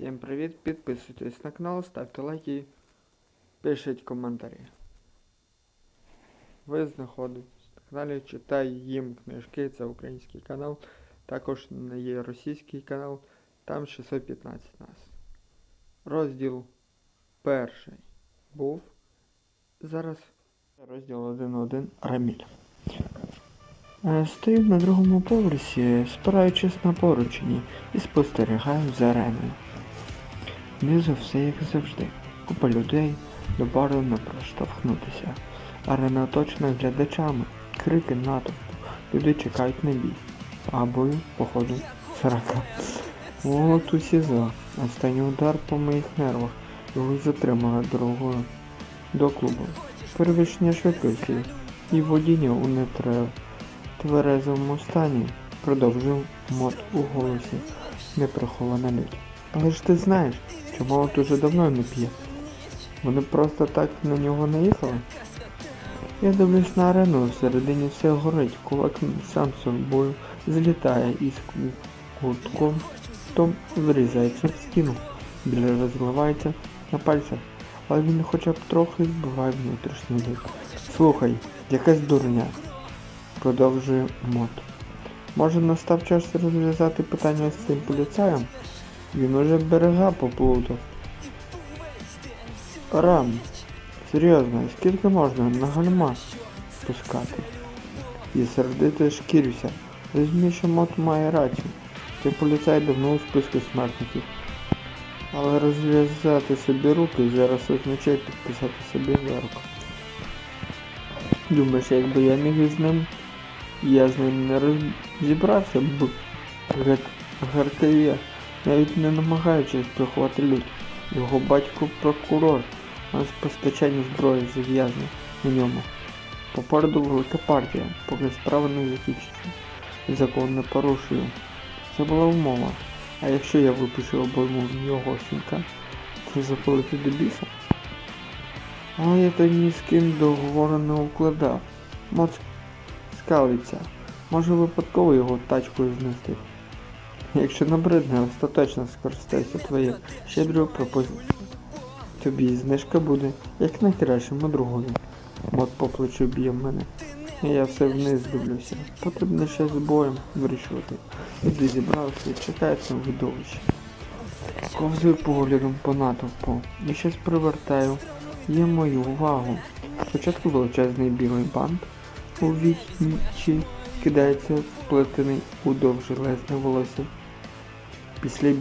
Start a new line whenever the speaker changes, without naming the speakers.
Всім привіт, підписуйтесь на канал, ставте лайки, пишіть коментарі. Ви знаходитесь на каналі Читай їм книжки, це український канал. Також є російський канал, там 615 нас. Розділ перший був. Зараз розділ 1.1 Раміль. Е, Стою на другому поверсі, спираючись на поручні і спостерігаю за ареною. Внизу все як завжди. Купа людей, до бару не проштовхнутися. Арена оточена глядачами, крики натовпу. Люди чекають на бій. А бою, походу, срака. Голод у СІЗО. Останній удар по моїх нервах. Його й затримала дорогою до клубу. Перевищення швидкості і водіння у нетре тверезому стані продовжив мод у голосі, неприхована лють. Але ж ти знаєш, що молот уже давно не п'є. Вони просто так на нього наїхали. Я дивлюсь на арену, всередині все горить, кулак сам собою злітає із кутком, том врізається в стіну, біля розливається на пальцях, але він хоча б трохи збиває внутрішній лід. Слухай, якась дурня, продовжує мод. Може настав час розв'язати питання з цим поліцаєм? Він уже берега поплутав. Рам, серйозно, скільки можна на гальма спускати? І сердито шкірюся. Розумію, що мод має рацію. Цей поліцай давно у списку смертників. Але розв'язати собі руки зараз означає підписати собі зарку. Думаєш, якби я міг із ним, я з ним не розібрався б Гар- Гаркавія, навіть не намагаючись приховати лють. Його батько прокурор, а з постачання зброї зав'язаний на ньому. Попереду велика партія, поки справа не закінчиться. Закон не порушую. Це була умова. А якщо я випишу обойму в його сінка, це запалити до біса? Але я то ні з ким договору не укладав. Моц скалиться. Може випадково його тачкою знести. Якщо набридне, остаточно скористайся твоєю щедрою пропозицією. Тобі знижка буде, як найкращому другові. Мот по плечу б'є мене. Я все вниз дивлюся. Потрібно ще з боєм вирішувати. Люди зібрався і чекають на видовище. Ковзую поглядом по натовпу і щось привертаю. Є мою увагу. Спочатку величезний білий бант у вічі кидається вплетений у довже лезне волосся. Pisley